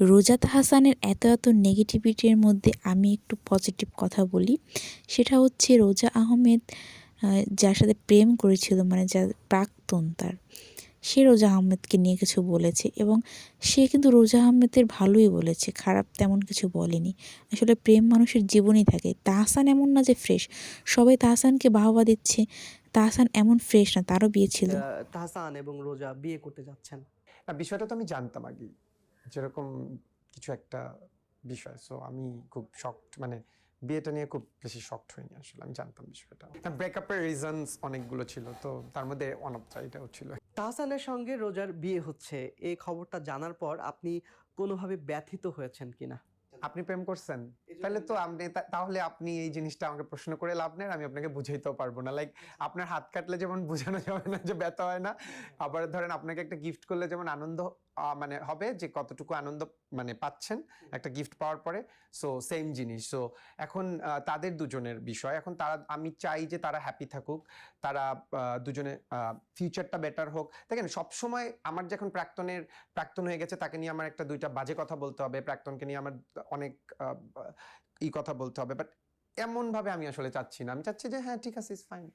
রোজাত হাসানের এত এত নেগেটিভিটির মধ্যে আমি একটু পজিটিভ কথা বলি। সেটা হচ্ছে রোজা আহমেদ যার সাথে প্রেম করেছিল মানে যার প্রাক্তন তার সে রোজা আহমেদকে নিয়ে কিছু বলেছে এবং সে কিন্তু রোজা আহমেদের ভালোই বলেছে খারাপ তেমন কিছু বলেনি। আসলে প্রেম মানুষের জীবনই থাকে। তাহসান এমন না যে ফ্রেশ সবাই তাহসানকে বাহবা দিচ্ছে। তাহসান এমন ফ্রেশ না তারও বিয়ে ছিল। তাহসান এবং রোজা বিয়ে করতে যাচ্ছেন। বিষয়টা তো আমি জানতাম আগেই। যেরকম কিছু একটা বিষয়। সো আমি খুব শকড মানে বিয়েটা নিয়ে খুব বেশি শকড হইনি আসলে আমি জানতাম বিষয়টা। ব্রেকআপের রিজনস অনেকগুলো ছিল তো তার মধ্যে ওয়ান অফ এটাও ছিল। তাহসানের সঙ্গে রোজার বিয়ে হচ্ছে এই খবরটা জানার পর আপনি কোনোভাবে ব্যথিত হয়েছেন কিনা? আপনি প্রেম করছেন? তাহলে তো আপনি তাহলে আপনি এই জিনিসটা আমাকে প্রশ্ন করে লাভ নেই আর আমি আপনাকে বুঝাইতেও পারব না। লাইক আপনার হাত কাটলে যেমন বোঝানো যাবে না যে ব্যথা হয় না আবার ধরেন আপনাকে একটা গিফট করলে যেমন আনন্দ মানে হবে যে কতটুকু আনন্দ মানে পাচ্ছেন একটা গিফট পাওয়ার পরে। সো সেম জিনিস। সো এখন তাদের দুজনের বিষয়। এখন তারা আমি চাই যে তারা হ্যাপি থাকুক তারা দুজনে ফিউচারটা বেটার হোক। দেখেন সবসময় আমার যখন প্রাক্তনের প্রাক্তন হয়ে গেছে তাকে নিয়ে আমার একটা দুইটা বাজে কথা বলতে হবে। প্রাক্তনকে নিয়ে আমার অনেক আহ, ই কথা বলতে হবে বাট এমনভাবে আমি আসলে চাচ্ছি না। আমি চাচ্ছি যে হ্যাঁ ঠিক আছে ইস ফাইন